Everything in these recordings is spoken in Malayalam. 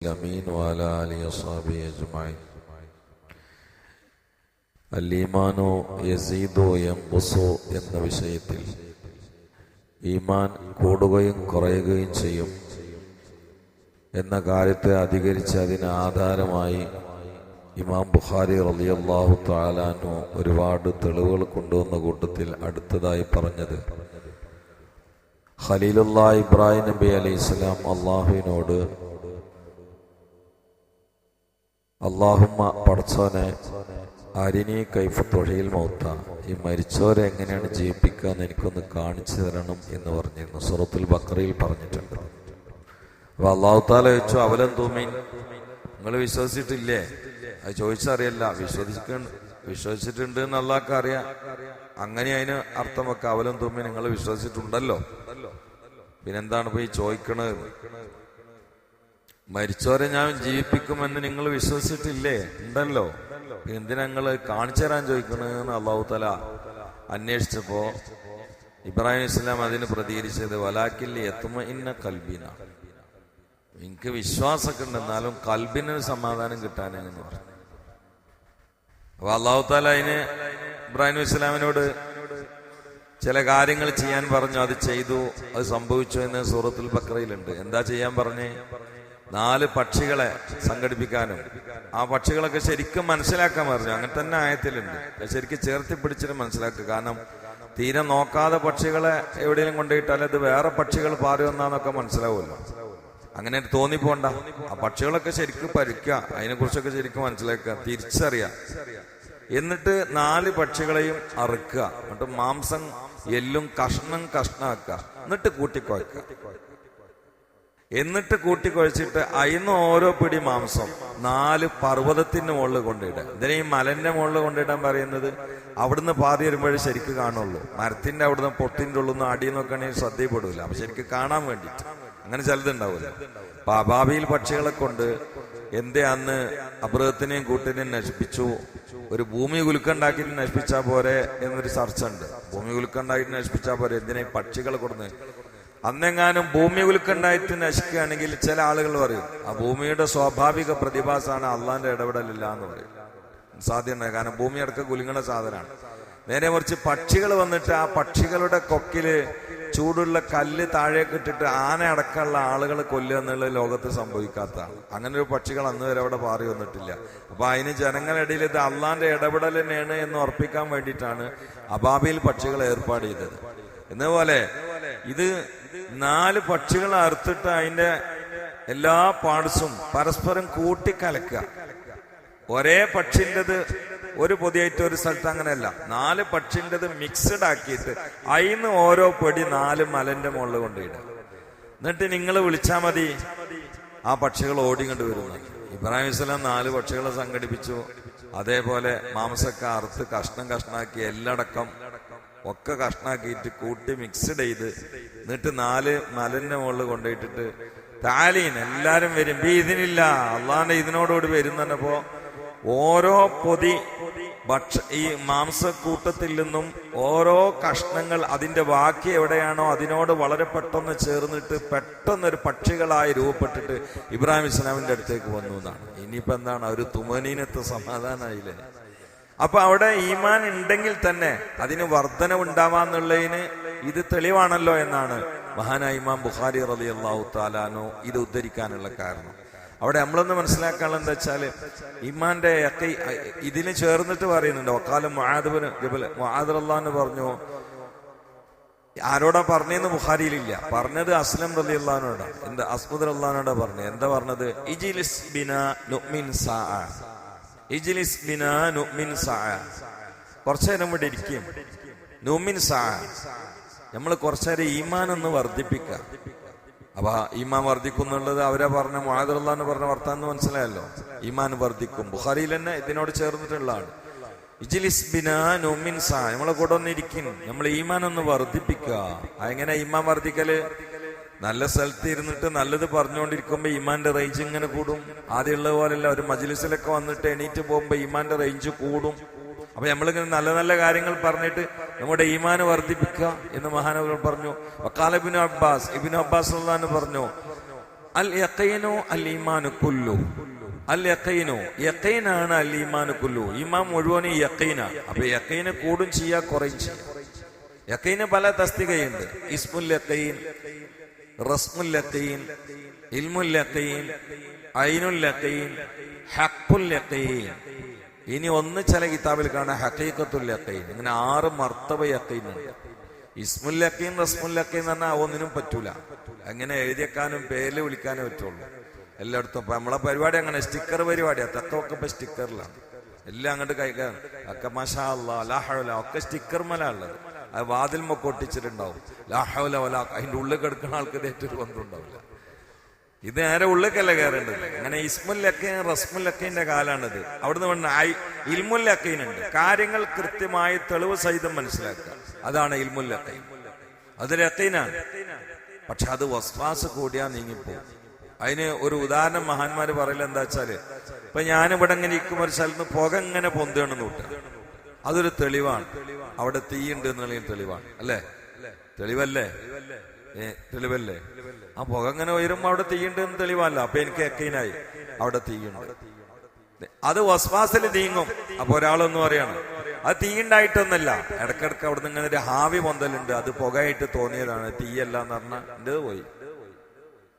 الأمين وعلى آله وصحبه أجمعين അല്ലീമാനോ യസീദോ യംബുസോ എന്ന വിഷയത്തിൽ ഈമാൻ കൂടുകയും കുറയുകയും ചെയ്യും എന്ന കാര്യത്തെ അധികരിച്ച് അതിന് ആധാരമായി ഇമാം ബുഖാരി റളിയല്ലാഹു താലാനു ഒരുപാട് തെളിവുകൾ കൊണ്ടുവന്ന കൂട്ടത്തിൽ അടുത്തതായി പറഞ്ഞത് ഖലീലുല്ലാ ഇബ്രാഹിം നബി അലൈഹി സ്വലാം അള്ളാഹുവിനോട് അള്ളാഹുമ്മ പടച്ചോനെ അരിനി കൈഫ് തൊഴയിൽ മൗത്ത. ഈ മരിച്ചവരെ എങ്ങനെയാണ് ജീവിപ്പിക്കുക എന്ന് എനിക്കൊന്ന് കാണിച്ചു തരണം എന്ന് പറഞ്ഞിരുന്നു. സുറത്തുൽ ബക്രയിൽ പറഞ്ഞിട്ടുണ്ട്. അപ്പൊ അള്ളാഹു താല ചോദിച്ചു അവലം തൂമീൻ നിങ്ങൾ വിശ്വസിച്ചിട്ടില്ലേ? അത് ചോദിച്ചറിയല്ല. വിശ്വസിക്ക വിശ്വസിച്ചിട്ടുണ്ട് എന്ന് അറിയാം. അങ്ങനെ അതിന് അർത്ഥം അവലം നിങ്ങൾ വിശ്വസിച്ചിട്ടുണ്ടല്ലോ. പിന്നെന്താണ് പോയി ചോദിക്കണത്? മരിച്ചവരെ ഞാൻ ജീവിപ്പിക്കുമെന്ന് നിങ്ങൾ വിശ്വസിച്ചിട്ടില്ലേ? ഉണ്ടല്ലോ. എന്തിനാ നിങ്ങൾ കാണിച്ചു തരാൻ ചോദിക്കണെന്ന് അള്ളാഹു തല അന്വേഷിച്ചപ്പോ ഇബ്രാഹിം ഇസ്ലാം അതിന് പ്രതികരിച്ചത് വലാക്കിൽ എത്തുമ ഇന്ന കൽബിന. എനിക്ക് വിശ്വാസമൊക്കെ ഉണ്ട് എന്നാലും കൽബിനൊരു സമാധാനം കിട്ടാനെന്ന് പറഞ്ഞു. അപ്പൊ അള്ളാഹു താല അതിന് ഇബ്രാഹിം ഇസ്ലാമിനോട് ചില കാര്യങ്ങൾ ചെയ്യാൻ പറഞ്ഞു അത് ചെയ്തു അത് സംഭവിച്ചു എന്ന് സൂറത്തുൽ ബക്രയിലുണ്ട് എന്താ ചെയ്യാൻ പറഞ്ഞേ? നാല് പക്ഷികളെ സംഘടിപ്പിക്കാനും ആ പക്ഷികളൊക്കെ ശരിക്കും മനസ്സിലാക്കാൻ പറഞ്ഞു. അങ്ങനെ തന്നെ ആയത്തിലുണ്ട്. ശരിക്കും ചേർത്തി പിടിച്ചിട്ട് മനസ്സിലാക്കുക. കാരണം തീരെ നോക്കാതെ പക്ഷികളെ എവിടെയെങ്കിലും കൊണ്ടുപോയിട്ടാൽ അത് വേറെ പക്ഷികൾ പാറി വന്നാന്നൊക്കെ മനസ്സിലാവുമല്ലോ. അങ്ങനെ തോന്നിപ്പോണ്ട. ആ പക്ഷികളൊക്കെ ശരിക്കും പരിക്കുക. അതിനെ കുറിച്ചൊക്കെ ശരിക്കും മനസ്സിലാക്കുക. തിരിച്ചറിയാം എന്നിട്ട് നാല് പക്ഷികളെയും അറുക്കുക. എന്നിട്ട് മാംസം എല്ലും കഷ്ണം കഷ്ണാക്കുക. എന്നിട്ട് കൂട്ടിക്കുഴക്കുക. എന്നിട്ട് കൂട്ടിക്കൊഴിച്ചിട്ട് അയിന്ന് ഓരോ പിടി മാംസം. നാല് പർവതത്തിന്റെ മുകളിൽ കൊണ്ടിടുക. ഇതിനെ ഈ മലന്റെ മുകളിൽ കൊണ്ടിടാൻ പറയുന്നത് അവിടുന്ന് പാതി വരുമ്പോഴേ ശരിക്ക് കാണുള്ളൂ. മരത്തിന്റെ അവിടുന്ന് പൊട്ടിന്റെ ഉള്ളുന്ന അടിയിൽ നോക്കുകയാണെങ്കിൽ ശ്രദ്ധയിൽപ്പെടില്ല അപ്പൊ ശരിക്ക് കാണാൻ വേണ്ടിയിട്ട്. അങ്ങനെ ചിലതുണ്ടാവില്ല. അപ്പൊ അഭാവിയിൽ പക്ഷികളെ കൊണ്ട് എന്തേ അന്ന് അബ്രഹത്തിനെയും കൂട്ടിനെയും നശിപ്പിച്ചു. ഒരു ഭൂമി കുലുക്കുണ്ടാക്കിയിട്ട് നശിപ്പിച്ചാൽ പോരെ എന്നൊരു ചർച്ച ഉണ്ട് ഭൂമി കുലുക്കുണ്ടാക്കിയിട്ട് നശിപ്പിച്ചാൽ പോരെ? എന്തിനെ പക്ഷികളെ കൊടുന്ന് അന്നെങ്ങാനും ഭൂമി ഉൽക്കുണ്ടായിട്ട് നശിക്കുകയാണെങ്കിൽ ചില ആളുകൾ പറയും ആ ഭൂമിയുടെ സ്വാഭാവിക പ്രതിഭാസമാണ് അള്ളാന്റെ ഇടപെടലില്ല എന്ന് പറയും. സാധ്യമല്ല കാരണം ഭൂമി അടക്കം കുലുങ്ങണ സാധനമാണ്. നേരെ മറിച്ച് പക്ഷികൾ വന്നിട്ട് ആ പക്ഷികളുടെ കൊക്കിൽ ചൂടുള്ള കല്ല് താഴേക്ക് ഇട്ടിട്ട് ആന അടക്കമുള്ള ആളുകൾ കൊല്ലുക എന്നുള്ളത് ലോകത്ത് സംഭവിക്കാത്ത അങ്ങനെ ഒരു പക്ഷികൾ അന്ന് വരെ അവിടെ പാറി വന്നിട്ടില്ല. അപ്പൊ അതിന് ജനങ്ങളിടയിൽ ഇത് അള്ളാന്റെ ഇടപെടൽ തന്നെയാണ് എന്ന് ഉറപ്പിക്കാൻ വേണ്ടിയിട്ടാണ് അബാബിയിൽ പക്ഷികൾ ഏർപ്പാട് ചെയ്തത്. എന്നപോലെ ഇത് നാല് പക്ഷികൾ അറുത്തിട്ട് അതിന്റെ എല്ലാ പാർട്സും പരസ്പരം കൂട്ടിക്കലക്കുക. ഒരേ പക്ഷിന്റെത് ഒരു പൊതിയായിട്ട് ഒരു സ്ഥലത്ത് അങ്ങനെയല്ല. നാല് പക്ഷിന്റെത് മിക്സഡ് ആക്കിയിട്ട് അയിന്ന് ഓരോ പൊടി നാല് മലന്റെ മുകളിൽ കൊണ്ടിടുക എന്നിട്ട് നിങ്ങൾ വിളിച്ചാൽ മതി ആ പക്ഷികൾ ഓടിക്കൊണ്ട് വരുന്നു. ഇബ്രാഹിം ഇസ്ലാം നാല് പക്ഷികളെ സംഘടിപ്പിച്ചു. അതേപോലെ മാംസക്ക അറുത്ത് കഷ്ണം കഷ്ണാക്കി എല്ലടക്കം ഒക്കെ കഷ്ണാക്കിയിട്ട് കൂട്ടി മിക്സ്ഡ് ചെയ്ത് എന്നിട്ട് നാല് മലന്റെ മുകളിൽ കൊണ്ടുപോയിട്ടിട്ട് താലീൻ എല്ലാരും വരും. ബി ഇതിനില്ല. അള്ളാന്റെ ഇതിനോടുകൂടി വരുന്നപ്പോ ഓരോ പൊതി ഭക്ഷ ഈ മാംസക്കൂട്ടത്തിൽ നിന്നും ഓരോ കഷ്ണങ്ങൾ അതിന്റെ ബാക്കി എവിടെയാണോ അതിനോട് വളരെ പെട്ടെന്ന് ചേർന്നിട്ട് പെട്ടെന്നൊരു പക്ഷികളായി രൂപപ്പെട്ടിട്ട് ഇബ്രാഹിം ഇസ്ലാമിന്റെ അടുത്തേക്ക് വന്നു എന്നാണ്. ഇനിയിപ്പോ എന്താണ്? ഒരു തുമനീനത്ത് സമാധാനമായില്ലേ അപ്പൊ അവിടെ ഈമാൻ ഉണ്ടെങ്കിൽ തന്നെ അതിന് വർധനവുണ്ടാവാന്നുള്ളതിന് ഇത് തെളിവാണല്ലോ എന്നാണ് മഹാനായ ഇമാം ബുഖാരി റലി അള്ളാഹു താലാനോ ഇത് ഉദ്ധരിക്കാനുള്ള കാരണം. അവിടെ നമ്മളൊന്ന് മനസ്സിലാക്കാനുള്ള എന്താ വെച്ചാൽ ഇമാന്റെ ഒക്കെ ഇതിന് ചേർന്നിട്ട് പറയുന്നുണ്ട്. ഒക്കാലം മൊഹാദബിന് മൊഹാദർ മഹാദുറല്ലാന്ന് പറഞ്ഞു ആരോടാ പറഞ്ഞെന്ന് ബുഖാരിയിലില്ല. പറഞ്ഞത് അസ്ലം റലി അള്ളഹാനോടാ എന്താ അസ്മുദ് അള്ളഹാനോടാ പറഞ്ഞു? എന്താ പറഞ്ഞത്? ഇജിലിസ് ബിന നുമിൻ ഇജിലിസ് ബിനാ നുമിൻ സാ കുറച്ചേരം ഇവിടെ ഇരിക്കും. നുമിൻ സാ നമ്മൾ കുറച്ചേരം ഈമാൻ ഒന്ന് വർദ്ധിപ്പിക്കുക അപ്പൊ ഈമാൻ വർദ്ധിക്കുന്നുള്ളത് അവരെ പറഞ്ഞ മുഹാദുല്ലാന്ന് പറഞ്ഞ വർത്താന്ന് മനസ്സിലായല്ലോ? ഈമാൻ വർദ്ധിക്കും. ബുഖാരിയിൽ തന്നെ ഇതിനോട് ചേർന്നിട്ടുള്ളതാണ്. ഇജിലിസ് നമ്മളെ കൂടെ ഒന്ന് ഇരിക്കും നമ്മൾ ഈമാൻ ഒന്ന് വർദ്ധിപ്പിക്കുക എങ്ങനെ ഈമാൻ വർദ്ധിക്കൽ? നല്ല സ്ഥലത്ത് ഇരുന്നിട്ട് നല്ലത് പറഞ്ഞുകൊണ്ടിരിക്കുമ്പോ ഇമാന്റെ റേഞ്ച് ഇങ്ങനെ കൂടും. ആദ്യമുള്ള പോലെയല്ല ഒരു മജ്ലിസിലൊക്കെ വന്നിട്ട് എണീറ്റ് പോകുമ്പോ ഇമാന്റെ റേഞ്ച് കൂടും. അപ്പൊ നമ്മളിങ്ങനെ നല്ല നല്ല കാര്യങ്ങൾ പറഞ്ഞിട്ട് നമ്മുടെ ഈമാൻ വർദ്ധിപ്പിക്കുക എന്ന് മഹാനവർ പറഞ്ഞു. വക്കാല ഇബിൻ അബ്ബാസ് ഇബിൻ അബ്ബാസ് എന്ന് പറഞ്ഞു അൽ യഖീനു അൽ ഈമാനു കുല്ലു. അൽ യഖീനു യക്കൈനാണ് അൽ ഈമാനു കുല്ലു. ഈമാൻ മുഴുവനും യഖീനാണ് അപ്പൊ യഖീന് കൂടും ചെയ്യാ കുറയും ചെയ്യാം. യക്കൈന് പല തസ്തികയുണ്ട്. ഇസ്മുൽ യഖീൻ റസ്മുൽ യഖീൻ ഇൽമുൽ യഖീൻ ഐനുൽ യഖീൻ ഹക്കുൽ യഖീൻ. ഇനി ഒന്ന് ചില കിതാബിൽ കാണാൻ ഹഖീഖത്തുൽ യഖീൻ. ഇങ്ങനെ ആറ് മർത്തബ യഖീൻ ഉണ്ട്. ഇസ്മുൽ യഖീൻ റസ്മുൽ എന്ന് പറഞ്ഞാൽ ഒന്നിനും പറ്റൂല. അങ്ങനെ എഴുതിയക്കാനും പേര് വിളിക്കാനും പറ്റുള്ളൂ. എല്ലായിടത്തും ഇപ്പൊ നമ്മളെ പരിപാടി അങ്ങനെ സ്റ്റിക്കർ പരിപാടിയാണ് തക്കമൊക്കെ ഇപ്പൊ സ്റ്റിക്കറിലാണ്. എല്ലാം അങ്ങോട്ട് കഴിക്കാൻ അക്ക മഷാ അല്ലാ, ലാ ഒക്കെ സ്റ്റിക്കർ മല ഉള്ളത്. അത് വാതിൽ മൊക്കെ ഒട്ടിച്ചിട്ടുണ്ടാവും. വല അതിന്റെ ഉള്ളിൽ കിടക്കുന്ന ആൾക്ക് ഏറ്റൊരു ബന്ധം ഉണ്ടാവില്ല. ഇത് നേരെ ഉള്ളിക്കല്ല കയറേണ്ടത്? അങ്ങനെ ഇസ്മുല്ലക്കീൻ റസ്മുല്ലക്കീന്റെ കാലാണിത്. അവിടുന്ന് വേണ്ട ഇൽമുല്ലക്കൈനുണ്ട് കാര്യങ്ങൾ കൃത്യമായി തെളിവ് സഹിതം മനസ്സിലാക്കുക. അതാണ് ഇൽമുല്ലക്കീൻ. അത് ലക്കൈനാണ് പക്ഷെ അത് വസ്വാസ് കൂടിയാ നീങ്ങിപ്പോകും അതിന് ഒരു ഉദാഹരണം മഹാന്മാര് പറയില്ല എന്താ വെച്ചാൽ ഇപ്പൊ ഞാനിവിടെ ഇങ്ങനെ ഇരിക്കുമ്പോൾ ഒരു സ്ഥലത്ത് പുക ഇങ്ങനെ പൊന്തുകയാണെന്ന് കൂട്ടുക അതൊരു തെളിവാണ്. അവിടെ തീയുണ്ട് എന്നുള്ള തെളിവാണ്. അല്ലേ? തെളിവല്ലേ? തെളിവല്ലേ? ആ പുക അങ്ങനെ ഉയരുമ്പോ അവിടെ തീയുണ്ട് എന്ന് തെളിവല്ല. അപ്പൊ എനിക്ക് എക്കൈനായി അവിടെ തീയുണ്ട്. അത് വസ്വാസിൽ നീങ്ങും. അപ്പൊ ഒരാളൊന്നും അറിയണം അത് തീയുണ്ടായിട്ടൊന്നല്ല. ഇടക്കിടക്ക് അവിടെ നിന്ന് ഇങ്ങനെ ഒരു ഹാവി പൊന്തലുണ്ട്. അത് പുകയായിട്ട് തോന്നിയതാണ്. തീയല്ല എന്ന് പറഞ്ഞാൽ എന്റെ പോയി.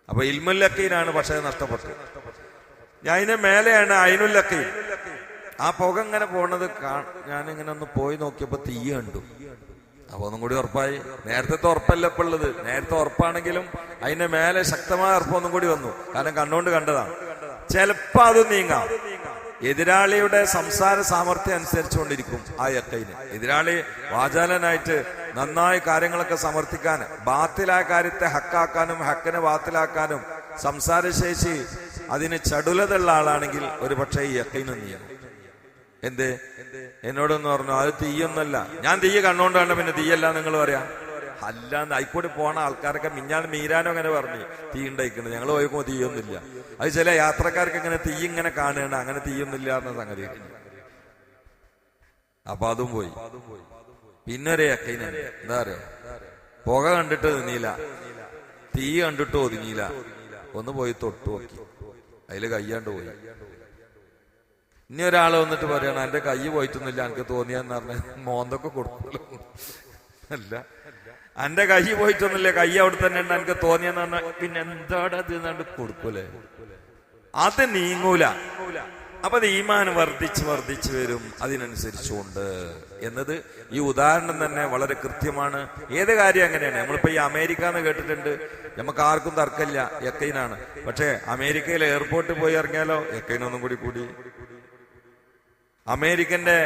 അപ്പൊ ഇൽമുല്ലക്കീനാണ് പക്ഷെ നഷ്ടപ്പെട്ടു ഞാൻ അതിന് മേലെയാണ് അയിനുല്ലക്കീൻ ആ പുക ഇങ്ങനെ പോണത് ഞാനിങ്ങനെ ഒന്ന് പോയി നോക്കിയപ്പോ തീയ കണ്ടു അപ്പൊ ഒന്നും കൂടി ഉറപ്പായി. നേരത്തെ ഉറപ്പല്ല ഇപ്പൊ ഉള്ളത്? നേരത്തെ ഉറപ്പാണെങ്കിലും അതിന്റെ മേലെ ശക്തമായ ഉറപ്പ് ഒന്നും കൂടി വന്നു. കാരണം കണ്ണുകൊണ്ട് കണ്ടതാണ്. ചിലപ്പോ അത് നീങ്ങാം. എതിരാളിയുടെ സംസാര സാമർഥ്യം അനുസരിച്ചുകൊണ്ടിരിക്കും ആ യക്കൈന്. എതിരാളി വാചാലനായിട്ട് നന്നായി കാര്യങ്ങളൊക്കെ സമർത്ഥിക്കാൻ ബാത്തിലായ കാര്യത്തെ ഹക്കാക്കാനും ഹക്കിനെ ബാത്തിലാക്കാനും സംസാരശേഷി അതിന് ചടുലതുള്ള ആളാണെങ്കിൽ ഒരു പക്ഷേ ഈ യക്കൈനും നീങ്ങും. എന്ത്? എന്നോടൊന്ന് പറഞ്ഞു അത് തീയൊന്നല്ല. ഞാൻ തീയ കണ്ണോണ്ടാണ് പിന്നെ തീയല്ല നിങ്ങൾ പറയാ. അല്ല ആയിക്കോട്ടെ പോണ ആൾക്കാരൊക്കെ മിഞ്ഞാൻ മീരാനോ അങ്ങനെ പറഞ്ഞു. തീ ഉണ്ടായിക്കുന്നത് ഞങ്ങൾ പോയപ്പോ തീയൊന്നുമില്ല. അത് ചില യാത്രക്കാർക്ക് ഇങ്ങനെ തീ ഇങ്ങനെ കാണുകയാണ്. അങ്ങനെ തീയൊന്നുമില്ല എന്ന സംഗതി. അപ്പൊ അതും പോയി. പിന്നെ അക്കൈന എന്താ അറിയോ? പുക കണ്ടിട്ട് നിന്നില്ല തീ കണ്ടിട്ട് ഒതുങ്ങിയില്ല ഒന്ന് പോയി തൊട്ടു നോക്കി. അതിൽ കയ്യാണ്ട് പോയി. ഇനി ഒരാൾ വന്നിട്ട് പറയണം എന്റെ കൈ പോയിട്ടൊന്നുമില്ല എനിക്ക് തോന്നിയെന്ന് പറഞ്ഞ മോന്തൊക്കെ കൊടുത്തു. അല്ല. എന്റെ കൈ പോയിട്ടൊന്നുമില്ല കൈ അവിടെ തന്നെ ഉണ്ട് എനിക്ക് തോന്നിയെന്ന് പറഞ്ഞാൽ പിന്നെ എന്താടാ അത് എന്നാണ്ട് കൊടുക്കൂലേ. അത് നീങ്ങൂല. അപ്പൊ അത് ഈമാൻ വർദ്ധിച്ച് വർദ്ധിച്ച് വരും അതിനനുസരിച്ചുകൊണ്ട് എന്നത് ഈ ഉദാഹരണം തന്നെ വളരെ കൃത്യമാണ്. ഏത് കാര്യം അങ്ങനെയാണ്? നമ്മളിപ്പോ ഈ അമേരിക്ക എന്ന് കേട്ടിട്ടുണ്ട്. നമുക്ക് ആർക്കും തർക്കമില്ല എക്കൈനാണ് പക്ഷേ അമേരിക്കയിലെ എയർപോർട്ടിൽ പോയി ഇറങ്ങിയാലോ? എക്കൈനൊന്നും കൂടി കൂടി. അമേരിക്കന്റെ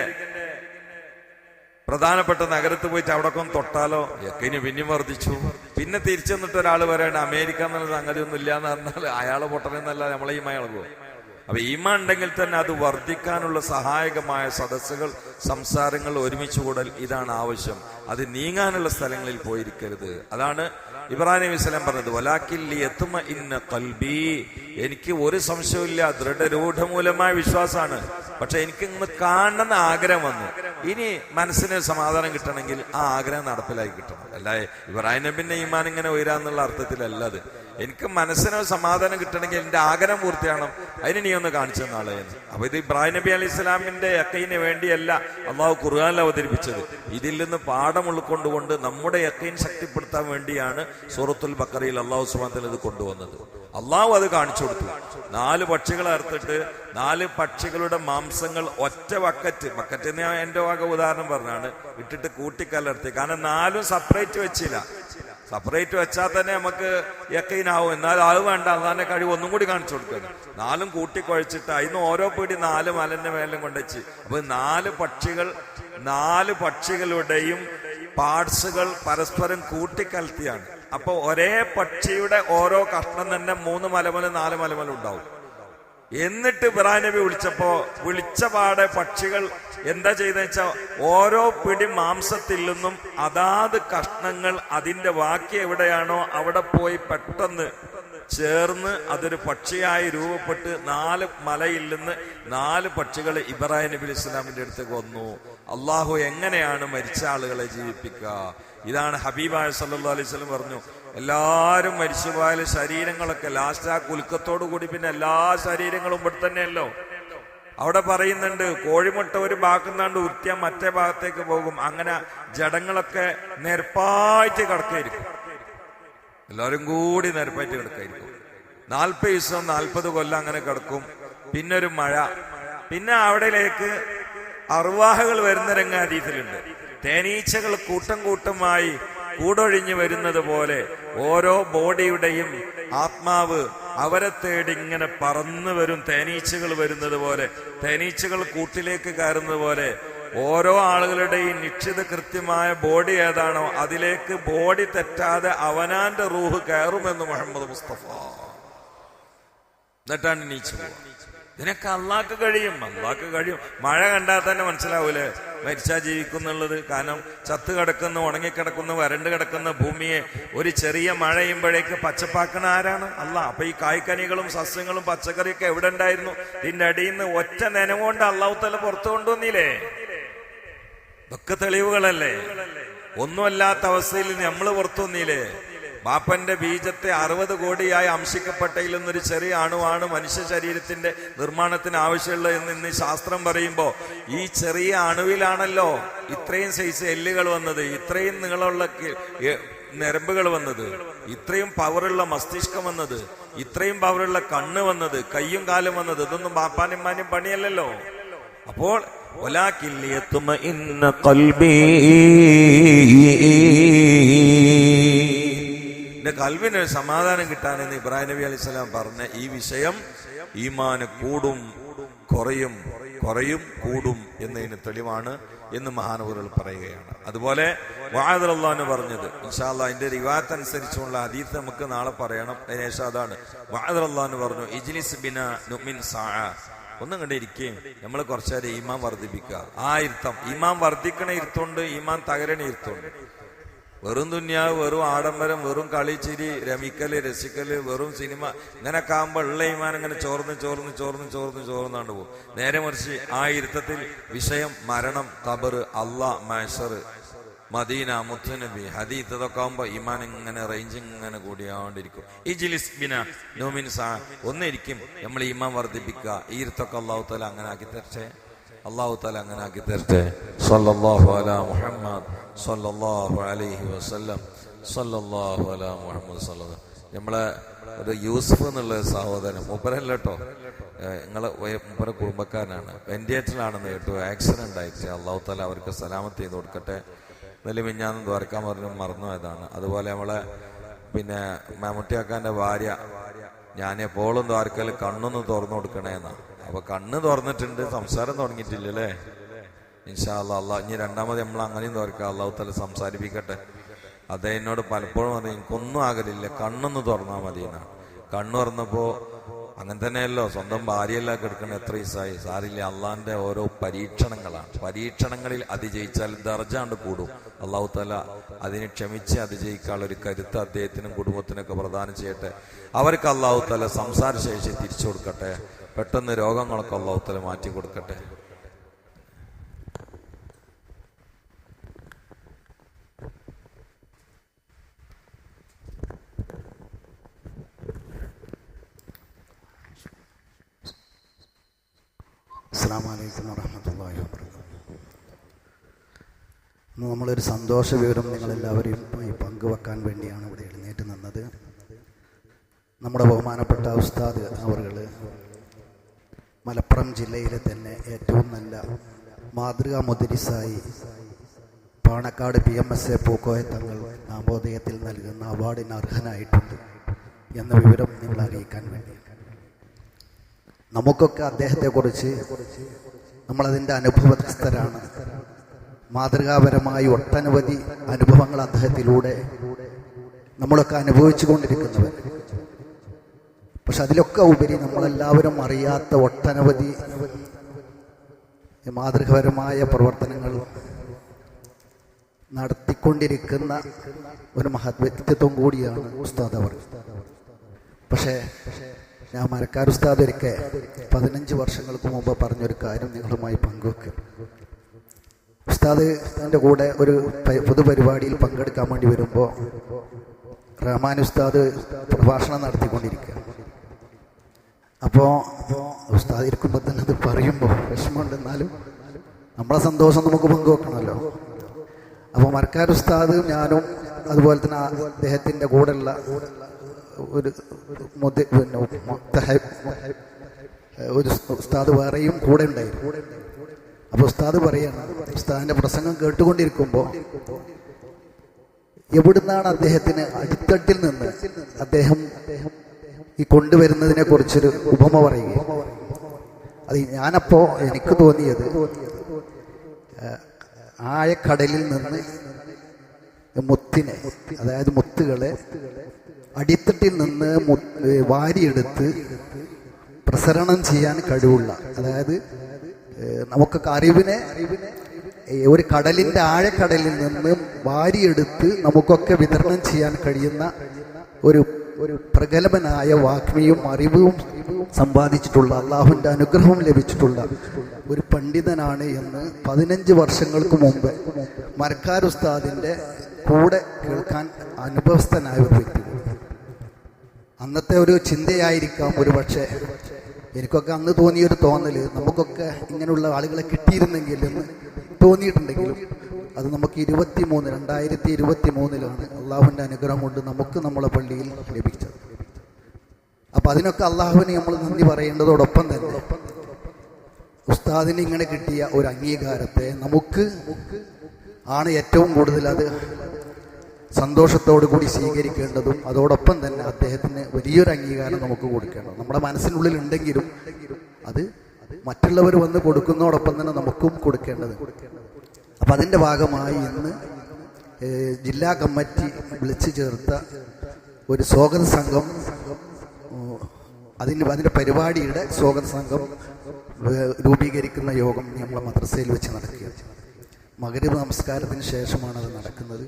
പ്രധാനപ്പെട്ട നഗരത്ത് പോയിട്ട് അവിടെ തൊട്ടാലോ? ഇനി പിന്നെയും വർദ്ധിച്ചു. പിന്നെ തിരിച്ചു വന്നിട്ട് ഒരാൾ പറയണ അമേരിക്ക എന്നുള്ള സംഗതി ഒന്നും ഇല്ല എന്ന് പറഞ്ഞാൽ അയാളെ പൊട്ടനെന്നല്ല നമ്മളെയും അയാൾ മയളകുമോ അപ്പൊ ഈമാൻ ഉണ്ടെങ്കിൽ തന്നെ അത് വർദ്ധിക്കാനുള്ള സഹായകമായ സദസ്സുകൾ സംസാരങ്ങൾ ഒരുമിച്ച് കൂടൽ ഇതാണ് ആവശ്യം. അത് നീങ്ങാനുള്ള സ്ഥലങ്ങളിൽ പോയിരിക്കരുത്. അതാണ് ഇബ്രാഹിം നബി സ്വലം പറഞ്ഞത്. എത്തുമ ഇന്ന കൽബി എനിക്ക് ഒരു സംശയമില്ല ദൃഢരൂഢമൂലമായ വിശ്വാസമാണ്. പക്ഷെ എനിക്ക് ഇന്ന് കാണണമെന്ന് ആഗ്രഹം വന്നു. ഇനി മനസ്സിന് സമാധാനം കിട്ടണമെങ്കിൽ ആ ആഗ്രഹം നടപ്പിലാക്കി കിട്ടണം. അല്ലാതെ ഇബ്രാഹിം നബിന്റെ ഈമാൻ ഇങ്ങനെ ഉയരാന്നുള്ള അർത്ഥത്തിലല്ല അത്. എനിക്ക് മനസ്സിന് സമാധാനം കിട്ടണമെങ്കിൽ എന്റെ ആഗ്രഹം പൂർത്തിയാണ് അതിന് നീ ഒന്ന് കാണിച്ചു തന്നാളെ എന്ന്. അപ്പൊ ഇത് ഇബ്രാഹിം നബി അലി ഇസ്ലാമിന്റെ യക്കൈന് വേണ്ടിയല്ല അള്ളാഹു ഖുർആാനിൽ അവതരിപ്പിച്ചത്. ഇതിൽ നിന്ന് പാഠം ഉൾക്കൊണ്ടുകൊണ്ട് നമ്മുടെ യക്കൈൻ ശക്തിപ്പെടുത്താൻ വേണ്ടിയാണ് സൂറത്തുൽ ബക്കറിയിൽ അള്ളാഹു സുബാത്തിൽ ഇത് കൊണ്ടുവന്നത്. അള്ളാഹു അത് കാണിച്ചു കൊടുത്തു. നാല് പക്ഷികളെ അറുത്തിട്ട് നാല് പക്ഷികളുടെ മാംസങ്ങൾ ഒറ്റ ബക്കറ്റ്. ബക്കറ്റ് എന്ന് ഞാൻ എന്റെ വക ഉദാഹരണം പറഞ്ഞാണ്. ഇട്ടിട്ട് കൂട്ടിക്കലർത്തി കാരണം നാലും സെപ്പറേറ്റ് വെച്ചില്ല. സെപ്പറേറ്റ് വെച്ചാൽ തന്നെ നമുക്ക് യക്കൈനാവും എന്നാൽ അത് വേണ്ട. അള്ളാന്റെ കഴിവ്. ഒന്നും കൂടി കാണിച്ചു കൊടുക്കുന്നു നാലും കൂട്ടിക്കുഴച്ചിട്ട് അതിന് ഓരോ പീടി നാല് മലന്റെ മേലും കൊണ്ടുവച്ച്. അപ്പൊ നാല് പക്ഷികൾ നാല് പക്ഷികളുടെയും പാർട്സുകൾ പരസ്പരം കൂട്ടിക്കലത്തിയാണ്. അപ്പൊ ഒരേ പക്ഷിയുടെ ഓരോ കഷ്ണം തന്നെ മൂന്ന് മലമല നാല് മലമല ഉണ്ടാവും. എന്നിട്ട് ഇബ്രാഹിം നബി വിളിച്ചപ്പോ വിളിച്ച പാടെ പക്ഷികൾ എന്താ ചെയ്തെന്ന് ഓരോ പിടി മാംസത്തിൽ നിന്നും അതാത് കഷ്ണങ്ങൾ അതിന്റെ ബാക്കി എവിടെയാണോ അവിടെ പോയി പെട്ടെന്ന് ചേർന്ന് അതൊരു പക്ഷിയായി രൂപപ്പെട്ട് നാല് മലയിൽ നിന്ന് നാല് പക്ഷികൾ ഇബ്രാഹിം നബി ഇസ്ലാമിന്റെ അടുത്തേക്ക് വന്നു. അള്ളാഹു എങ്ങനെയാണ് മരിച്ച ആളുകളെ ജീവിപ്പിക്കുക? ഇതാണ് ഹബീബായ സല്ലു അലൈഹി സ്വലം പറഞ്ഞു. എല്ലാരും മരിച്ചുപോയാൽ ശരീരങ്ങളൊക്കെ ലാസ്റ്റ് ആ കുലുക്കത്തോടു കൂടി പിന്നെ എല്ലാ ശരീരങ്ങളും ഇവിടെ തന്നെയല്ലോ. അവിടെ പറയുന്നുണ്ട് കോഴിമുട്ട ഒരു ഭാഗത്തുനിന്നാണ്ട് ഉരുത്തിയാൽ മറ്റേ ഭാഗത്തേക്ക് പോകും. അങ്ങനെ ജഡങ്ങളൊക്കെ നിരപ്പായിട്ട് കിടക്കായിരിക്കും എല്ലാവരും കൂടി നിരപ്പായിട്ട് കിടക്കായിരിക്കും നാൽപ്പത് ദിവസം നാൽപ്പത് കൊല്ലം അങ്ങനെ കിടക്കും. പിന്നെ ഒരു മഴ. പിന്നെ അവിടേക്ക് അറുവാഹകൾ വരുന്ന രംഗ അതീതിലുണ്ട് തേനീച്ചകൾ കൂട്ടം കൂട്ടമായി കൂടൊഴിഞ്ഞു വരുന്നത് പോലെ ഓരോ ബോഡിയുടെയും ആത്മാവ് അവരെ തേടി ഇങ്ങനെ പറന്നു വരും തേനീച്ചകൾ വരുന്നത് പോലെ തേനീച്ചകൾ കൂട്ടിലേക്ക് കയറുന്നത് പോലെ. ഓരോ ആളുകളുടെയും നിശ്ചിത കൃത്യമായ ബോഡി ഏതാണോ അതിലേക്ക് ബോഡി തെറ്റാതെ അവനാന്റെ റൂഹ് കയറുമെന്ന് മുഹമ്മദ് മുസ്തഫ. എന്നിട്ടാണ് നീച്ചു ഇതിനൊക്കെ അള്ളാക്ക് കഴിയും അള്ളാക്ക് കഴിയും. മഴ കണ്ടാൽ തന്നെ മനസ്സിലാവൂലേ? മരിച്ചാ ജീവിക്കുന്നുള്ളത്. കാരണം ചത്ത് കിടക്കുന്ന ഉണങ്ങിക്കിടക്കുന്ന വരണ്ട് കിടക്കുന്ന ഭൂമിയെ. ഒരു ചെറിയ മഴയുമ്പോഴേക്ക് പച്ചപ്പാക്കണ ആരാണ്? അല്ല അപ്പൊ ഈ കായ്ക്കനികളും സസ്യങ്ങളും പച്ചക്കറിയൊക്കെ എവിടെ ഉണ്ടായിരുന്നു? ഇതിന്റെ അടിയിൽ നിന്ന് ഒറ്റ നനവുകൊണ്ട് അള്ളാഹുത്തല തല പുറത്തു കൊണ്ടുവന്നില്ലേ? ഇതൊക്കെ തെളിവുകളല്ലേ? ഒന്നുമല്ലാത്ത അവസ്ഥയിൽ നമ്മൾ പുറത്തു വന്നില്ലേ? ബാപ്പന്റെ ബീജത്തെ അറുപത് കോടിയായി അംശിക്കപ്പെട്ടയിൽ നിന്നൊരു ചെറിയ അണുവാണ് മനുഷ്യ ശരീരത്തിന്റെ നിർമ്മാണത്തിന് ആവശ്യമുള്ളത് എന്ന് ഇന്ന് ശാസ്ത്രം പറയുമ്പോൾ ഈ ചെറിയ അണുവിലാണല്ലോ ഇത്രയും സൈസ് എല്ലുകൾ വന്നത് ഇത്രയും നീളമുള്ള നരമ്പുകൾ വന്നത് ഇത്രയും പവറുള്ള മസ്തിഷ്കം വന്നത് ഇത്രയും പവറുള്ള കണ്ണ് വന്നത് കയ്യും കാലും വന്നത് ഇതൊന്നും ബാപ്പാനും മാനും പണിയല്ലല്ലോ. അപ്പോൾ ഒലാക്കില്ലിയത്തും ഇന്ന കൽബീ എന്റെ കൽവിന് സമാധാനം കിട്ടാനെന്ന് ഇബ്രാഹിം നബി അലൈഹി സ്വലാം പറഞ്ഞ ഈ വിഷയം ഈമാന് കൂടും കുറയും കുറയും കൂടും എന്നതിന് തെളിവാണ് എന്ന് മഹാനവറുകൾ പറയുകയാണ്. അതുപോലെ വാദറല്ലാന്ന് പറഞ്ഞത്. ഇൻഷാല്ല അതിന്റെ റിവാത്ത് അനുസരിച്ചുള്ള അതീത് നമുക്ക് നാളെ പറയണം. അതിനേശം അതാണ്. വാദറല്ലാന്ന് പറഞ്ഞു ഇജ്ലിസ് ബിന നുമിൻ സാ ഒന്നും കണ്ടിരിക്കുകയും നമ്മൾ കുറച്ചേരം ഈമാൻ വർദ്ധിപ്പിക്കുക ആ ഇരുത്തം. ഈമാൻ വർദ്ധിക്കണ ഇരുത്തുണ്ട് ഈമാൻ തകരണ ഇരുത്തുണ്ട്. വെറും ദുന്യാവ് വെറും ആഡംബരം വെറും കളിച്ചിരി രമിക്കൽ രസിക്കൽ വെറും സിനിമ ഇങ്ങനൊക്കെ ആകുമ്പോൾ ഉള്ള ഈമാൻ ഇങ്ങനെ ചോർന്ന് ചോർന്ന് ചോർന്ന് ചോർന്ന് ചോർന്നാണ്ട് പോകും. നേരെ മറിച്ച് ആ ഇരുത്തത്തിൽ വിഷയം മരണം കബർ അള്ളാ മാഷർ മദീന മുത്തുനബി ഹദീത്ത് ഇതൊക്കെ ആകുമ്പോ ഇമാൻ ഇങ്ങനെ റേഞ്ച് ഇങ്ങനെ കൂടിയാണ്ടിരിക്കും. ഈ ജിലിസ് ബിന നോമിൻ സാ ഒന്നിരിക്കും നമ്മൾ ഇമാൻ വർദ്ധിപ്പിക്കുക. ഈ ഇരുത്തൊക്കെ അള്ളാഹുത്തല അങ്ങനെ ആക്കി തരട്ടെ? അള്ളാഹു താല അങ്ങനെ ആക്കി തരട്ടെ. സല്ലല്ലാഹു അലാ മുഹമ്മദ് സല്ലല്ലാഹു അലൈഹി വസല്ലം സല്ലല്ലാഹു അലാ മുഹമ്മദ് സല്ലല്ലാഹു നമ്മളെ ഒരു യൂസഫ് എന്നുള്ള സഹോദരൻ മൂപ്പരല്ല കേട്ടോ നിങ്ങളെ മൂപ്പര കുടുംബക്കാരനാണ്. വെന്റിലേറ്ററിലാണെന്ന് കേട്ടു. ആക്സിഡന്റ് ആയിട്ട് അള്ളാഹു താല അവർക്ക് സലാമത്ത് ചെയ്ത് കൊടുക്കട്ടെ. ഇന്നലെ മിഞ്ഞാന്ന് ദ്വാരക്കാൻ പറഞ്ഞു മറന്നു പോയതാണ്. അതുപോലെ നമ്മളെ പിന്നെ മമ്മൂട്ടിയാക്കാന്റെ ഭാര്യ ഞാൻ എപ്പോഴും ദ്വാരക്കൽ കണ്ണൊന്ന് തുറന്നു കൊടുക്കണേന്നാ. അപ്പൊ കണ്ണ് തുറന്നിട്ടുണ്ട് സംസാരം തുടങ്ങിയിട്ടില്ലല്ലേ? ഇൻഷാ അല്ലാ അള്ളാഹ് ഇനി രണ്ടാമത് നമ്മൾ അങ്ങനെയും തുറക്കാം അള്ളാഹു തല സംസാരിപ്പിക്കട്ടെ. അദ്ദേഹം എന്നോട് പലപ്പോഴും പറഞ്ഞു എനിക്കൊന്നും ആകലില്ല കണ്ണൊന്ന് തുറന്നാൽ മതി എന്നാണ് കണ്ണു തുറന്നപ്പോ അങ്ങനെ തന്നെയല്ലോ സ്വന്തം ഭാര്യയെല്ലാം കിടക്കുന്ന എത്ര ഈസായി സാറില്ല അള്ളാന്റെ ഓരോ പരീക്ഷണങ്ങളാണ്. പരീക്ഷണങ്ങളിൽ അതിജയിച്ചാൽ ദർജാണ്ട് കൂടും. അള്ളാഹു തല അതിനെ ക്ഷമിച്ച് അതിജയിക്കാനുള്ള ഒരു കരുത്ത് അദ്ദേഹത്തിനും കുടുംബത്തിനൊക്കെ പ്രദാനം ചെയ്യട്ടെ. അവർക്ക് അള്ളാഹു തല സംസാരശേഷി തിരിച്ചു കൊടുക്കട്ടെ. പെട്ടെന്ന് രോഗങ്ങളൊക്കെ അള്ളാഹു തല മാറ്റി കൊടുക്കട്ടെ. ഇന്ന് നമ്മളൊരു സന്തോഷ വിവരം നിങ്ങളെല്ലാവരെയും പങ്കുവെക്കാൻ വേണ്ടിയാണ് ഇവിടെ എഴുന്നേറ്റ് നിന്നത്. നമ്മുടെ ബഹുമാനപ്പെട്ട ഉസ്താദ് അവറുകൾ മലപ്പുറം ജില്ലയിലെ തന്നെ ഏറ്റവും നല്ല മാതൃകാ മുദ്രിസായി Panakkad P M S A Pookoya Thangal നാമോദയത്തിൽ നൽകുന്ന അവാർഡിന് അർഹനായിട്ടുണ്ട് എന്ന വിവരം നിങ്ങൾ അറിയിക്കാൻ വേണ്ടി. നമുക്കൊക്കെ അദ്ദേഹത്തെക്കുറിച്ച് നമ്മളതിന്റെ അനുഭവസ്ഥരാണ്. മാതൃകാപരമായി ഒട്ടനവധി അനുഭവങ്ങൾ അദ്ദേഹത്തിലൂടെ നമ്മളൊക്കെ അനുഭവിച്ചു കൊണ്ടിരിക്കുന്നവർ. പക്ഷെ അതിലൊക്കെ ഉപരി നമ്മളെല്ലാവരും അറിയാത്ത ഒട്ടനവധി മാതൃകാപരമായ പ്രവർത്തനങ്ങൾ നടത്തിക്കൊണ്ടിരിക്കുന്ന ഒരു മഹത് വ്യക്തിത്വം കൂടിയാണ് ഉസ്താദ് അവർ. പക്ഷേ ഞാൻ മരക്കാർ ഉസ്താദ് ഒരിക്കെ പതിനഞ്ച് വർഷങ്ങൾക്ക് മുമ്പ് പറഞ്ഞൊരു കാര്യം നിങ്ങളുമായി പങ്കുവെക്കും. ഉസ്താദ് എന്റെ കൂടെ ഒരു പൊതുപരിപാടിയിൽ പങ്കെടുക്കാൻ വേണ്ടി വരുമ്പോൾ റഹ്മാൻ ഉസ്താദ് പ്രഭാഷണം നടത്തിക്കൊണ്ടിരിക്കുക അപ്പോൾ ഉസ്താദ് ഇരിക്കുമ്പോൾ തന്നെ അത് പറയുമ്പോൾ വിഷമമുണ്ട് എന്നാലും നമ്മളെ സന്തോഷം നമുക്ക് പങ്കുവെക്കണമല്ലോ. അപ്പോൾ മർക്കാർ ഉസ്താദ് ഞാനും അതുപോലെ തന്നെ അദ്ദേഹത്തിന്റെ കൂടെയുള്ള ഒരു ഒരു ഉസ്താദ് വേറെയും കൂടെ ഉണ്ടായിരുന്നു. അപ്പോൾ ഉസ്താദ് പറയാണ് ഉസ്താദിന്റെ പ്രസംഗം കേട്ടുകൊണ്ടിരിക്കുമ്പോൾ എവിടുന്നാണ് അദ്ദേഹത്തിന് അടിത്തട്ടിൽ നിന്ന് അദ്ദേഹം അദ്ദേഹം ഈ കൊണ്ടുവരുന്നതിനെ കുറിച്ചൊരു ഉപമ പറയുക അത് ഞാനപ്പോ എനിക്ക് തോന്നിയത് ആഴക്കടലിൽ നിന്ന് മുത്തിനെ അതായത് മുത്തുകളെ അടിത്തട്ടിൽ നിന്ന് വാരിയെടുത്ത് പ്രസരണം ചെയ്യാൻ കഴിവുള്ള അതായത് നമുക്കൊക്കെ അറിവിനെ ഒരു കടലിന്റെ ആഴക്കടലിൽ നിന്ന് വാരിയെടുത്ത് നമുക്കൊക്കെ വിതരണം ചെയ്യാൻ കഴിയുന്ന ഒരു ഒരു പ്രഗലഭനായ വാഗ്മിയും അറിവും സമ്പാദിച്ചിട്ടുള്ള അള്ളാഹുവിന്റെ അനുഗ്രഹവും ലഭിച്ചിട്ടുള്ള ഒരു പണ്ഡിതനാണ് എന്ന് പതിനഞ്ച് വർഷങ്ങൾക്ക് മുമ്പ് മരക്കാർ ഉസ്താദിന്റെ കൂടെ കേൾക്കാൻ അനുഭവസ്ഥനായ ഒരു വ്യക്തി. അന്നത്തെ ഒരു ചിന്തയായിരിക്കാം ഒരു പക്ഷേ എനിക്കൊക്കെ അന്ന് തോന്നിയൊരു തോന്നൽ നമുക്കൊക്കെ ഇങ്ങനെയുള്ള ആളുകളെ കിട്ടിയിരുന്നെങ്കിൽ എന്ന് തോന്നിയിട്ടുണ്ടെങ്കിലും അത് നമുക്ക് ഇരുപത്തി മൂന്ന് രണ്ടായിരത്തി ഇരുപത്തി മൂന്നിലാണ് അള്ളാഹുവിന്റെ അനുഗ്രഹം കൊണ്ട് നമുക്ക് നമ്മളെ പള്ളിയിൽ ലഭിച്ചത്. അപ്പം അതിനൊക്കെ അള്ളാഹുവിന് നമ്മൾ നന്ദി പറയേണ്ടതോടൊപ്പം തന്നെ ഉസ്താദിന് ഇങ്ങനെ കിട്ടിയ ഒരു അംഗീകാരത്തെ നമുക്ക് ആണ് ഏറ്റവും കൂടുതൽ അത് സന്തോഷത്തോടു കൂടി സ്വീകരിക്കേണ്ടതും അതോടൊപ്പം തന്നെ അദ്ദേഹത്തിന് വലിയൊരു അംഗീകാരം നമുക്ക് കൊടുക്കേണ്ടത്. നമ്മുടെ മനസ്സിനുള്ളിൽ ഉണ്ടെങ്കിലും അത് മറ്റുള്ളവർ വന്ന് കൊടുക്കുന്നതോടൊപ്പം തന്നെ നമുക്കും കൊടുക്കേണ്ടത്. അപ്പം അതിന്റെ ഭാഗമായി ഇന്ന് ജില്ലാ കമ്മിറ്റി വിളിച്ചു ചേർത്ത ഒരു സ്വാഗത സംഘം അതിന് അതിന്റെ പരിപാടിയുടെ സ്വാഗത സംഘം രൂപീകരിക്കുന്ന യോഗം നമ്മളെ മദ്രസയിൽ വെച്ച് നടക്കുക മകരവ് നമസ്കാരത്തിന് ശേഷമാണ് അത് നടക്കുന്നത്.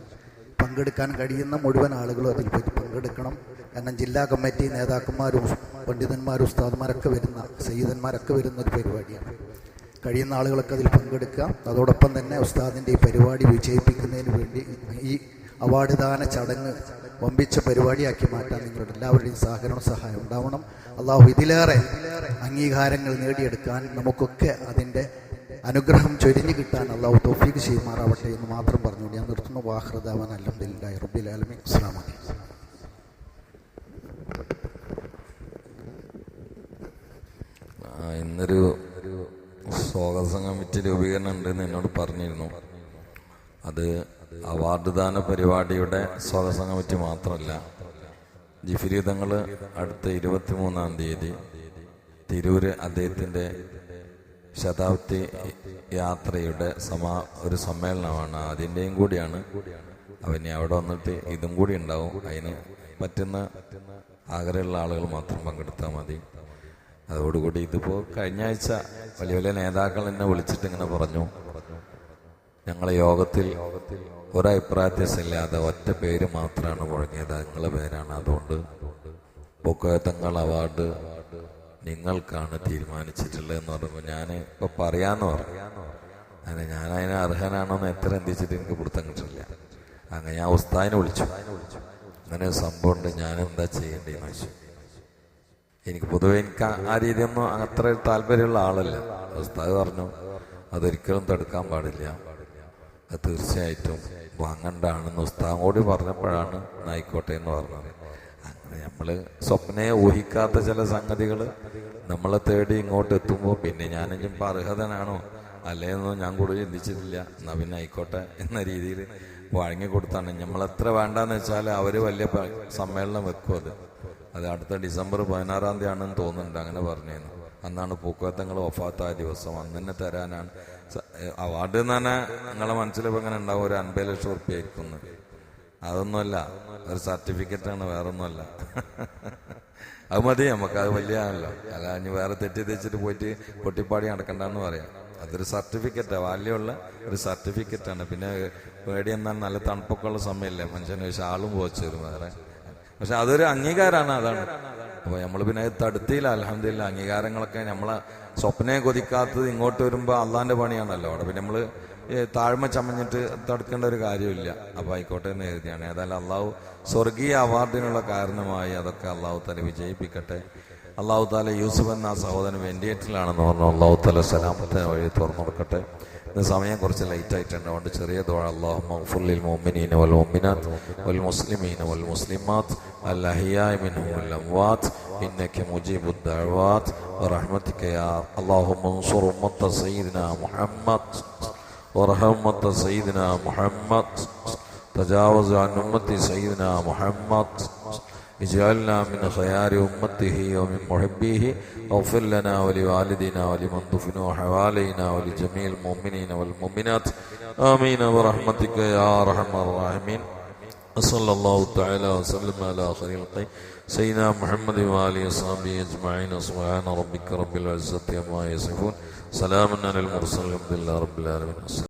പങ്കെടുക്കാൻ കഴിയുന്ന മുഴുവൻ ആളുകളും അതിൽ പങ്കെടുക്കണം. കാരണം ജില്ലാ കമ്മിറ്റി നേതാക്കന്മാരും പണ്ഡിതന്മാരും ഉസ്താദ്മാരൊക്കെ വരുന്ന സയ്യിദന്മാരൊക്കെ വരുന്ന ഒരു പരിപാടിയാണ്. കഴിയുന്ന ആളുകളൊക്കെ അതിൽ പങ്കെടുക്കാം അതോടൊപ്പം തന്നെ ഉസ്താദിന്റെ ഈ പരിപാടി വിജയിപ്പിക്കുന്നതിന് വേണ്ടി ഈ അവാർഡ് ദാന ചടങ്ങ് വമ്പിച്ച പരിപാടിയാക്കി മാറ്റാൻ നിങ്ങളുടെ എല്ലാവരുടെയും സഹകരണ സഹായം ഉണ്ടാവണം. അള്ളാഹു ഇതിലേറെ അംഗീകാരങ്ങൾ നേടിയെടുക്കാൻ നമുക്കൊക്കെ അതിന്റെ അനുഗ്രഹം ചൊരിഞ്ഞു കിട്ടാൻ അള്ളാഹു തോഫീക്ക് ചെയ്യുമാറാവട്ടെ എന്ന് മാത്രം പറഞ്ഞുകൊണ്ട് ഞാൻ നിർത്തുന്നു. വാഹൃദാവൻ അലഹദില്ലാ റബ്ബിൽ ആലമി അസ്സലാമു വലൈക്കും ആ, ഇന്നൊരു സംഘം വിറ്റ് രൂപീകരണം ഉണ്ടെന്ന് എന്നോട് പറഞ്ഞിരുന്നു. അത് അവാർഡ് ദാന പരിപാടിയുടെ സ്വാഗത വിറ്റ് മാത്രമല്ല ജിഫിരീതങ്ങൾ അടുത്ത ഇരുപത്തിമൂന്നാം തീയതി തിരൂര് അദ്ദേഹത്തിന്റെ ശതാബ്ദി യാത്രയുടെ സമാ ഒരു സമ്മേളനമാണ്. അതിന്റെയും കൂടിയാണ്. അവന് അവിടെ വന്നിട്ട് ഇതും കൂടി ഉണ്ടാവും. അതിന് പറ്റുന്ന ആഗ്രഹമുള്ള ആളുകൾ മാത്രം പങ്കെടുത്താൽ മതി. അതോടുകൂടി ഇതിപ്പോ കഴിഞ്ഞ ആഴ്ച വലിയ വലിയ നേതാക്കൾ എന്നെ വിളിച്ചിട്ട് ഇങ്ങനെ പറഞ്ഞു. ഞങ്ങളെ യോഗത്തിൽ ഒരഭിപ്രായത്തില്ലാതെ ഒറ്റ പേര് മാത്രമാണ് മുഴങ്ങിയത്. നിങ്ങളെ പേരാണ് അതുകൊണ്ട് പൊക്കോത്തങ്ങൾ അവാർഡ് നിങ്ങൾക്കാണ് തീരുമാനിച്ചിട്ടുള്ളതെന്ന് പറയുമ്പോൾ ഞാൻ ഇപ്പൊ പറയാന്ന് പറഞ്ഞു. ഞാൻ അതിന് അർഹനാണോന്ന് എത്ര എന്തിച്ചിട്ട് എനിക്ക് പിടുത്തം കിട്ടില്ല അങ്ങനെ ഞാൻ ഉസ്താദിനെ വിളിച്ചു. അങ്ങനെ ഒരു സംഭവം ഉണ്ട് ഞാൻ എന്താ ചെയ്യേണ്ടതെന്ന് വെച്ചു എനിക്ക് പൊതുവെ എനിക്ക് ആ- രീതിയൊന്നും അത്ര താല്പര്യമുള്ള ആളല്ല. ഉസ്താദ് പറഞ്ഞു അതൊരിക്കലും തടുക്കാൻ പാടില്ല. അത് തീർച്ചയായിട്ടും വാങ്ങണ്ടാണെന്ന് ഉസ്താദം കൂടി പറഞ്ഞപ്പോഴാണ് ആയിക്കോട്ടെ എന്ന് പറഞ്ഞത്. അങ്ങനെ നമ്മൾ സ്വപ്നയെ ഊഹിക്കാത്ത ചില സംഗതികൾ നമ്മളെ തേടി ഇങ്ങോട്ട് എത്തുമ്പോൾ പിന്നെ ഞാനെങ്കിലും ഇപ്പം അർഹതനാണോ? അല്ലേന്നോ ഞാൻ കൂടി ചിന്തിച്ചിട്ടില്ല. എന്നാ പിന്നെ ആയിക്കോട്ടെ എന്ന രീതിയിൽ വഴങ്ങി കൊടുത്താണ് നമ്മളെത്ര വേണ്ടെന്ന് വെച്ചാൽ അവർ വലിയ സമ്മേളനം വെക്കും അത്. അത് അടുത്ത ഡിസംബർ പതിനാറാം തീയതി ആണെന്ന് തോന്നുന്നുണ്ട്. അങ്ങനെ പറഞ്ഞിരുന്നു. അന്നാണ് പൂക്കോത്തങ്ങൾ ഒഫാത്തായ ദിവസം. അന്ന് തന്നെ തരാനാണ് അവാർഡ് എന്ന് പറഞ്ഞാൽ നിങ്ങളെ മനസ്സിലിപ്പോ ഇങ്ങനെ ഉണ്ടാവും. ഒരു അൻപത് ലക്ഷം റുപ്യ ആയിരിക്കുന്നു അതൊന്നുമല്ല. ഒരു സർട്ടിഫിക്കറ്റ് ആണ് വേറൊന്നുമല്ല. അത് മതി. നമുക്ക് അത് വലിയ ആണല്ലോ. അല്ല ഇനി വേറെ തെറ്റി തെച്ചിട്ട് പോയിട്ട് പൊട്ടിപ്പാടി നടക്കണ്ടെന്ന് പറയാം. അതൊരു സർട്ടിഫിക്കറ്റാണ് വാല്യുള്ള ഒരു സർട്ടിഫിക്കറ്റാണ്. പിന്നെ പേടി എന്നാൽ നല്ല തണുപ്പൊക്കെ ഉള്ള സമയമല്ലേ? മനുഷ്യന് ഷാളും പോച്ചു വേറെ. പക്ഷെ അതൊരു അംഗീകാരമാണ് അതാണ്. അപ്പൊ നമ്മൾ പിന്നെ തടുത്തില്ല അലഹമില്ല അംഗീകാരങ്ങളൊക്കെ നമ്മളെ സ്വപ്നം കൊതിക്കാത്തത് ഇങ്ങോട്ട് വരുമ്പോ അള്ളാന്റെ പണിയാണല്ലോ. അവിടെ പിന്നെ നമ്മൾ താഴ്മ ചമഞ്ഞിട്ട് തടുക്കേണ്ട ഒരു കാര്യമില്ല. അപ്പൊ ആയിക്കോട്ടെ എന്ന് എഴുതിയാണ് ഏതായാലും അള്ളാഹു സ്വർഗീയ അവാർഡിനുള്ള കാരണമായി അതൊക്കെ അള്ളാഹു തല വിജയിപ്പിക്കട്ടെ. അള്ളാഹു താല യൂസുഫ് എന്ന സഹോദരൻ വെന്റിലേറ്ററിലാണെന്ന് പറഞ്ഞു. അള്ളാഹു താല സലാമത്തിന് വഴി തുറന്നു കൊടുക്കട്ടെ സമയം കുറച്ച് ലേറ്റ് ആയിട്ടുണ്ട് അതുകൊണ്ട് ചെറിയ ദുആ അല്ലാഹു മഗ്ഫുർ മുഅ്മിനീന വൽ മുഅ്മിനാത്ത് വൽ മുസ്ലിമീന വൽ മുസ്ലിമാത്ത് അൽ അഹ്യാഇ മിൻഹും വൽ അംവാത്ത് ഇന്നക മുജീബുദ് ദഅവാത്ത് برحمتك يا اللهم انصر أمة سيدنا محمد وارحم أمة سيدنا محمد تجاوز عن أمة سيدنا محمد اجعلنا من خيار أمته ومن محبيه واغفر لنا ولوالدنا ولمن دفنوا حوالينا ولجميع المؤمنين والمؤمنات آمين برحمتك يا أرحم الراحمين وصلى الله تعالى وسلم على خير الخلق سيدنا محمد وآله وصحبه أجمعين سبحان ربك رب العزة عما يصفون سلام على المرسلين الحمد لله رب العالمين